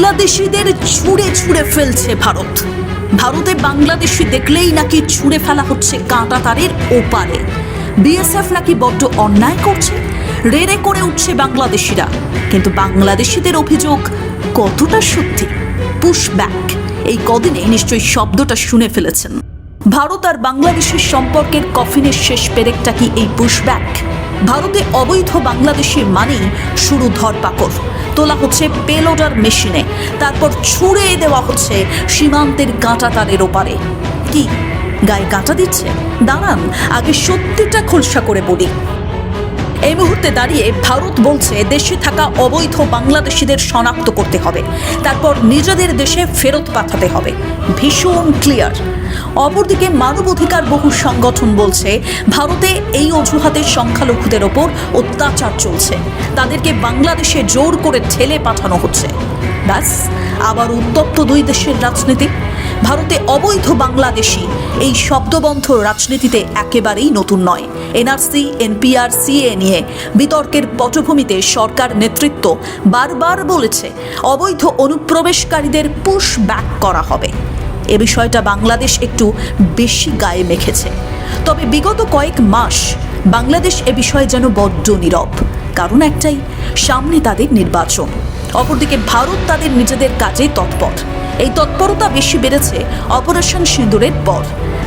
বাংলাদেশিদের ছুঁড়ে ছুঁড়ে ফেলছে ভারত। ভারতে বাংলাদেশি দেখলেই নাকি ছুঁড়ে ফেলা হচ্ছে কাঁটা তারের ওপারে। বিএসএফ নাকি বড্ড অন্যায় করছে? রেড়ে করে উঠছে বাংলাদেশিরা। কিন্তু বাংলাদেশিদের অভিযোগ কতটা সত্যি? পুশব্যাক এই কদিনে নিশ্চয়ই শব্দটা শুনে ফেলেছেন। ভারত আর বাংলাদেশের সম্পর্কের কফিনের শেষ পেরেকটা কি এই পুশব্যাক ভারতে অবৈধ বাংলাদেশি মানেই শুরু ধরপাকড়। তোলা হচ্ছে পেলোডার মেশিনে তারপর ছুঁড়ে দেওয়া হচ্ছে সীমান্তের কাঁটা তারের ওপারে। কি? গায়ে কাঁটা দিচ্ছে? দাঁড়ান, আগে সত্যিটা খোলসা করে বলি। এই মুহূর্তে দাঁড়িয়ে ভারত বলছে দেশে থাকা অবৈধ বাংলাদেশিদের শনাক্ত করতে হবে। তারপর নিজেদের দেশে ফেরত পাঠাতে হবে। ভীষণ ক্লিয়ার। অপরদিকে মানবাধিকার বহু সংগঠন বলছে, ভারতে এই অজুহাতে সংখ্যালঘুদের ওপর অত্যাচার চলছে। তাদেরকে বাংলাদেশে জোর করে ঠেলে পাঠানো হচ্ছে। ব্যাস আবার উত্তপ্ত দুই দেশের রাজনীতি। ভারতে অবৈধ বাংলাদেশি। এই শব্দবন্ধ রাজনীতিতে একেবারেই নতুন নয়। এনআরসি, এনপিআর, সিএ নিয়ে বিতর্কের পটভূমিতে সরকার নেতৃত্ব বারবার বলেছে, অবৈধ অনুপ্রবেশকারীদের পুশ ব্যাক করা হবে। এ বিষয়টা বাংলাদেশ একটু বেশি গায়ে মেখেছে। তবে বিগত কয়েক মাস বাংলাদেশ এ বিষয়ে যেন বড্ড নীরব। কারণ একটাই, সামনে তাদের নির্বাচন। অপরদিকে ভারত তাদের নিজেদের কাজে তৎপর। এই তৎপরতা বেশি বেড়েছে অপারেশন সিঁদুরের পর।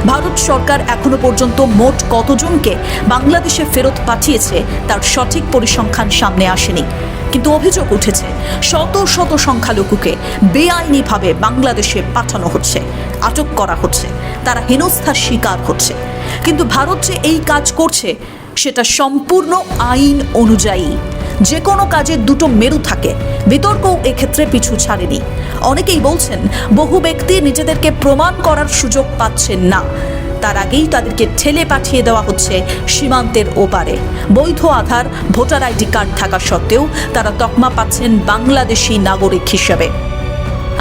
ভারত সরকার এখনও পর্যন্ত মোট কতজনকে বাংলাদেশে ফেরত পাঠিয়েছে তার সঠিক পরিসংখ্যান সামনে আসেনি। কিন্তু অভিযোগ উঠেছে, শত শত সংখ্যালঘুকে বেআইনিভাবে বাংলাদেশে পাঠানো হচ্ছে, আটক করা হচ্ছে, তারা হেনস্থার শিকার হচ্ছে। কিন্তু ভারত যে এই কাজ করছে, সেটা সম্পূর্ণ আইন অনুযায়ী। যে কোনো কাজের দুটো মেরু থাকে বিতর্কও এক্ষেত্রে পিছু ছাড়েনি। অনেকেই বলছেন, বহু ব্যক্তি নিজেদেরকে প্রমাণ করার সুযোগ পাচ্ছেন না। তার আগেই তাদেরকে ঠেলে পাঠিয়ে দেওয়া হচ্ছে সীমান্তের ওপারে। বৈধ আধার, ভোটার আইডি কার্ড থাকা সত্ত্বেও তারা তকমা পাচ্ছেন বাংলাদেশি নাগরিক হিসেবে।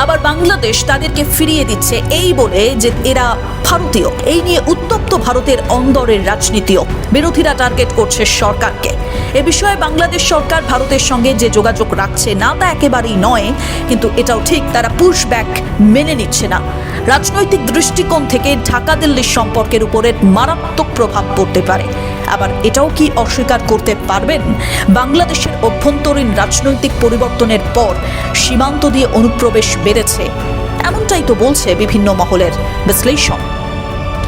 আবার বাংলাদেশ তাদেরকে ফিরিয়ে দিচ্ছে এই বলে যে এরা ভারতীয়। এই নিয়ে উত্তপ্ত ভারতের অন্দরের রাজনীতিও। বিরোধীরা টার্গেট করছে সরকারকে। এ বিষয়ে বাংলাদেশ সরকার ভারতের সঙ্গে যে যোগাযোগ রাখছে, না তা একেবারেই নয়, কিন্তু এটাও ঠিক, তারা পুশ ব্যাক মেনে নিচ্ছে না। রাজনৈতিক দৃষ্টিকোণ থেকে ঢাকা দিল্লির সম্পর্কের উপরে মারাত্মক প্রভাব পড়তে পারে। আবার এটাও কি অস্বীকার করতে পারবেন? বাংলাদেশের অভ্যন্তরীণ রাজনৈতিক পরিবর্তনের পর সীমান্ত দিয়ে অনুপ্রবেশ বেড়েছে। এমনটাই তো বলছে বিভিন্ন মহলের বিশ্লেষণ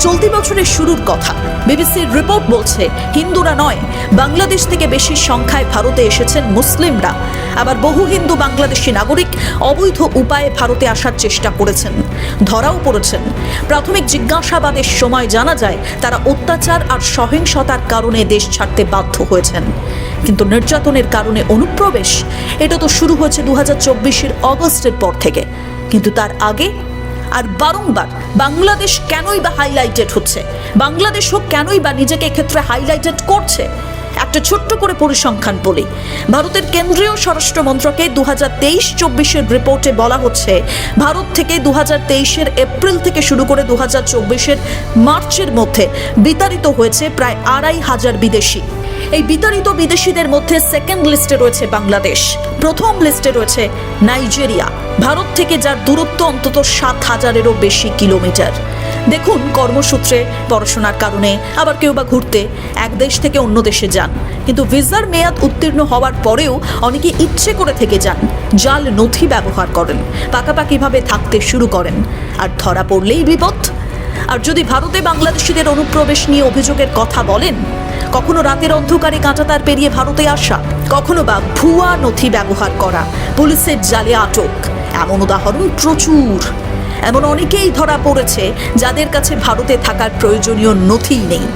চলতি বছরের শুরুর কথা। বিবিসির রিপোর্ট বলছে, হিন্দুরা নয়, বাংলাদেশ থেকে বেশি সংখ্যায় ভারতে এসেছেন মুসলিমরা। আবার বহু হিন্দু বাংলাদেশি নাগরিক অবৈধ উপায়ে ভারতে আসার চেষ্টা করেছেন, ধরাও পড়েছেন। প্রাথমিক জিজ্ঞাসাবাদের সময় জানা যায়, তারা অত্যাচার আর সহিংসতার কারণে দেশ ছাড়তে বাধ্য হয়েছেন। কিন্তু নির্যাতনের কারণে অনুপ্রবেশ, এটা তো শুরু হয়েছে দু হাজার অগস্টের পর থেকে। কিন্তু তার আগে আর বারংবার বাংলাদেশ কেনই বা হাইলাইটেড হচ্ছে? বাংলাদেশও কেনই বা নিজেকে এক্ষেত্রে হাইলাইটেড করছে? একটা ছোট্ট করে পরিসংখ্যান বলি। ভারতের কেন্দ্রীয় স্বরাষ্ট্র মন্ত্রকে দু হাজার তেইশ চব্বিশের রিপোর্টে বলা হচ্ছে, ভারত থেকে দু হাজার তেইশের এপ্রিল থেকে শুরু করে দু হাজার চব্বিশের মার্চের মধ্যে বিতাড়িত হয়েছে প্রায় আড়াই হাজার বিদেশি। এই বিতাড়িত বিদেশিদের মধ্যে সেকেন্ড লিস্টে রয়েছে বাংলাদেশ। প্রথম লিস্টে রয়েছে নাইজেরিয়া। ভারত থেকে যার দূরত্ব অন্তত সাত হাজারেরও বেশি কিলোমিটার। দেখুন কর্মসূত্রে পড়াশোনার কারণে আবার কেউ বা ঘুরতে এক দেশ থেকে অন্য দেশে যান। কিন্তু ভিসার মেয়াদ উত্তীর্ণ হওয়ার পরেও অনেকে ইচ্ছে করে থেকে যান, জাল নথি ব্যবহার করেন পাকাপাকিভাবে থাকতে শুরু করেন। আর ধরা পড়লেই বিপদ। আর যদি ভারতে বাংলাদেশিদের অনুপ্রবেশ নিয়ে অভিযোগের কথা বলেন কখনো রাতের অন্ধকারে কাঁটাতার পেরিয়ে ভারতে আসা, কখনো বা ভুয়া নথি ব্যবহার করা, পুলিশের জালে আটক। এমন উদাহরণ প্রচুর। এমন অনেকেই ধরা পড়েছে যাদের কাছে ভারতে থাকার প্রয়োজনীয় নথি নেই।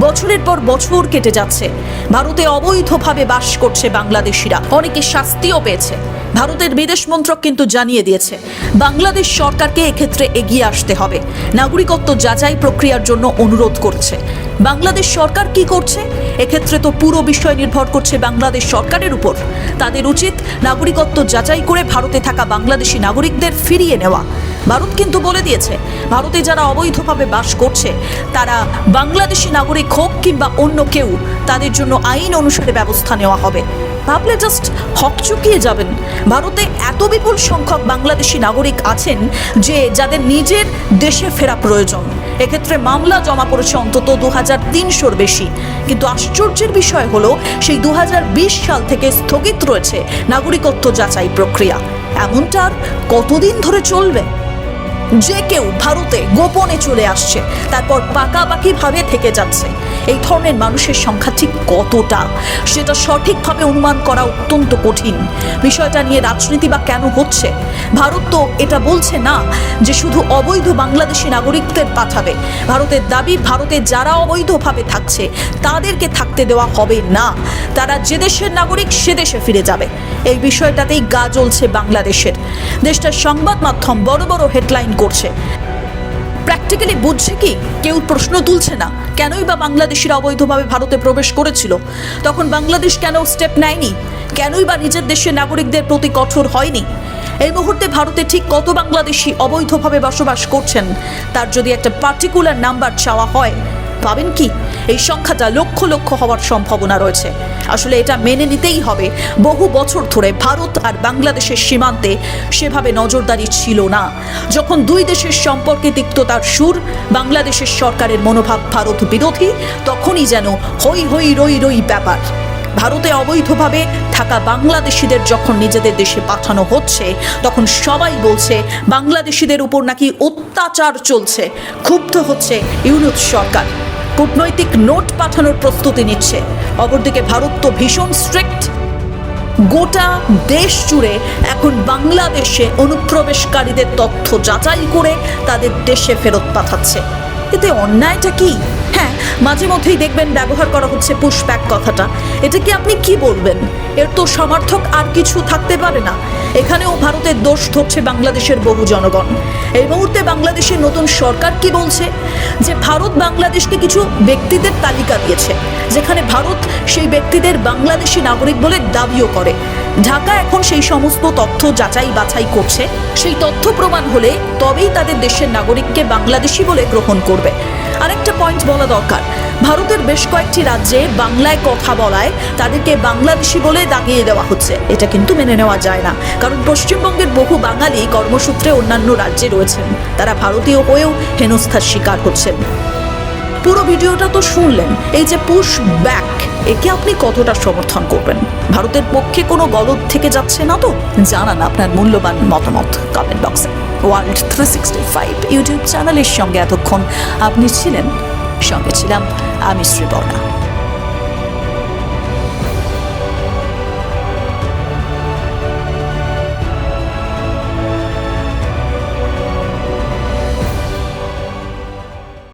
বছরের পর বছর কেটে যাচ্ছে। ভারতে অবৈধভাবে বাস করছে বাংলাদেশিরা। অনেকে শাস্তিও পেয়েছে। ভারতের বিদেশ মন্ত্রক কিন্তু জানিয়ে দিয়েছে, বাংলাদেশ সরকারকে এক্ষেত্রে এগিয়ে আসতে হবে। নাগরিকত্ব যাচাই প্রক্রিয়ার জন্য অনুরোধ করছে। বাংলাদেশ সরকার কি করছে? এক্ষেত্রে তো পুরো বিষয় নির্ভর করছে বাংলাদেশ সরকারের উপর। তাদের উচিত নাগরিকত্ব যাচাই করে ভারতে থাকা বাংলাদেশি নাগরিকদের ফিরিয়ে নেওয়া। ভারত কিন্তু বলে দিয়েছে, ভারতে যারা অবৈধভাবে বাস করছে, তারা বাংলাদেশি নাগরিক হোক কিংবা অন্য কেউ, তাদের জন্য আইন অনুসারে ব্যবস্থা নেওয়া হবে। ভাবলে জাস্ট হকচকিয়ে যাবেন। ভারতে এত বিপুল সংখ্যক বাংলাদেশি নাগরিক আছেন যে যাদের নিজের দেশে ফেরা প্রয়োজন। এক্ষেত্রে মামলা জমা পড়েছে অন্তত দু হাজার তিনশোর বেশি। কিন্তু আশ্চর্যের বিষয় হলো, সেই দু হাজার বিশ সাল থেকে স্থগিত রয়েছে নাগরিকত্ব যাচাই প্রক্রিয়া। এমনটা আর কতদিন ধরে চলবে? যে কেউ ভারতে গোপনে চলে আসছে, তারপর পাকাপাকিভাবে থেকে যাচ্ছে। এই ধরনের মানুষের সংখ্যা ঠিক কতটা, সেটা সঠিকভাবে অনুমান করা অত্যন্ত কঠিন। বিষয়টা নিয়ে রাজনীতি বা কেন হচ্ছে? ভারত তো এটা বলছে না যে শুধু অবৈধ বাংলাদেশি নাগরিকদের পাঠাবে। ভারতের দাবি, ভারতে যারা অবৈধভাবে থাকছে, তাদেরকে থাকতে দেওয়া হবে না। তারা যে দেশের নাগরিক, সে দেশে ফিরে যাবে। এই বিষয়টাতেই গা জ্বলছে বাংলাদেশের। দেশটার সংবাদ মাধ্যম বড় বড় হেডলাইন করছে। প্র্যাকটিক্যালি বুঝছে কি? কেউ প্রশ্ন তুলছে না। কেনই বা বাংলাদেশিরা অবৈধভাবে ভারতে প্রবেশ করেছিল? তখন বাংলাদেশ কেন স্টেপ নেয়নি? কেনই বা নিজের দেশের নাগরিকদের প্রতি কঠোর হয়নি? এই মুহূর্তে ভারতে ঠিক কত বাংলাদেশি অবৈধভাবে বসবাস করছেন? তার যদি একটা পার্টিকুলার নাম্বার চাওয়া হয়, পাবেন কি? এই সংখ্যাটা লক্ষ লক্ষ হওয়ার সম্ভাবনা রয়েছে। আসলে এটা মেনে নিতেই হবে। বহু বছর ধরে ভারত আর বাংলাদেশের সীমান্তে সেভাবে নজরদারি ছিল না। যখন দুই দেশের সম্পর্কে তিক্ততার সুর, বাংলাদেশের সরকারের মনোভাব ভারত বিরোধী, তখনই যেন হই হই রই রই ব্যাপার। ভারতে অবৈধভাবে থাকা বাংলাদেশিদের যখন নিজেদের দেশে পাঠানো হচ্ছে, তখন সবাই বলছে বাংলাদেশিদের উপর নাকি অত্যাচার চলছে। ক্ষুব্ধ হচ্ছে ইউনুস সরকার। কূটনৈতিক নোট পাঠানোর প্রস্তুতি নিচ্ছে। অপরদিকে ভারত তো ভীষণ স্ট্রিক্ট গোটা দেশ জুড়ে এখন বাংলাদেশে অনুপ্রবেশকারীদের তথ্য যাচাই করে তাদের দেশে ফেরত পাঠাচ্ছে। এতে অন্যায়টা কি? হ্যাঁ মাঝে মধ্যেই দেখবেন ব্যবহার করা হচ্ছে পুশব্যাক কথাটা। এটা কি আপনি কি বলবেন? এর তো সমর্থক আর কিছু থাকতে পারে না। এখানেও ভারতের দোষ ধরছে বাংলাদেশের বহু জনগণ। এই মুহূর্তে বাংলাদেশের নতুন সরকার কি বলছে? যে ভারত বাংলাদেশকে কিছু ব্যক্তিদের তালিকা দিয়েছে, যেখানে ভারত সেই ব্যক্তিদের বাংলাদেশি নাগরিক বলে দাবিও করে। ঢাকা এখন সেই সমস্ত তথ্য যাচাই বাছাই করছে। সেই তথ্য প্রমাণ হলে তবেই তাদের দেশের নাগরিককে বাংলাদেশি বলে গ্রহণ করবে। আরেকটা পয়েন্ট বলা দরকার। ভারতের বেশ কয়েকটি রাজ্যে বাংলায় কথা বলায়, তাদেরকে বাংলাদেশি বলে দাগিয়ে দেওয়া হচ্ছে। এটা কিন্তু মেনে নেওয়া যায় না, কারণ পশ্চিমবঙ্গের বহু বাঙালি কর্মসূত্রে অন্যান্য রাজ্যে রয়েছেন। তারা ভারতীয় হয়েও হেনস্থার শিকার হচ্ছেন। পুরো ভিডিওটা তো শুনলেন, এই যে পুশ ব্যাক একে আপনি কতটা সমর্থন করবেন? ভারতের পক্ষে কোনো গলদ থেকে যাচ্ছে না তো? জানান আপনার মূল্যবান মতামত কমেন্ট বক্সে world three sixty five YouTube চ্যানেলের সঙ্গে এতক্ষণ আপনি ছিলেন। সঙ্গে ছিলাম আমি শ্রীবর্ণা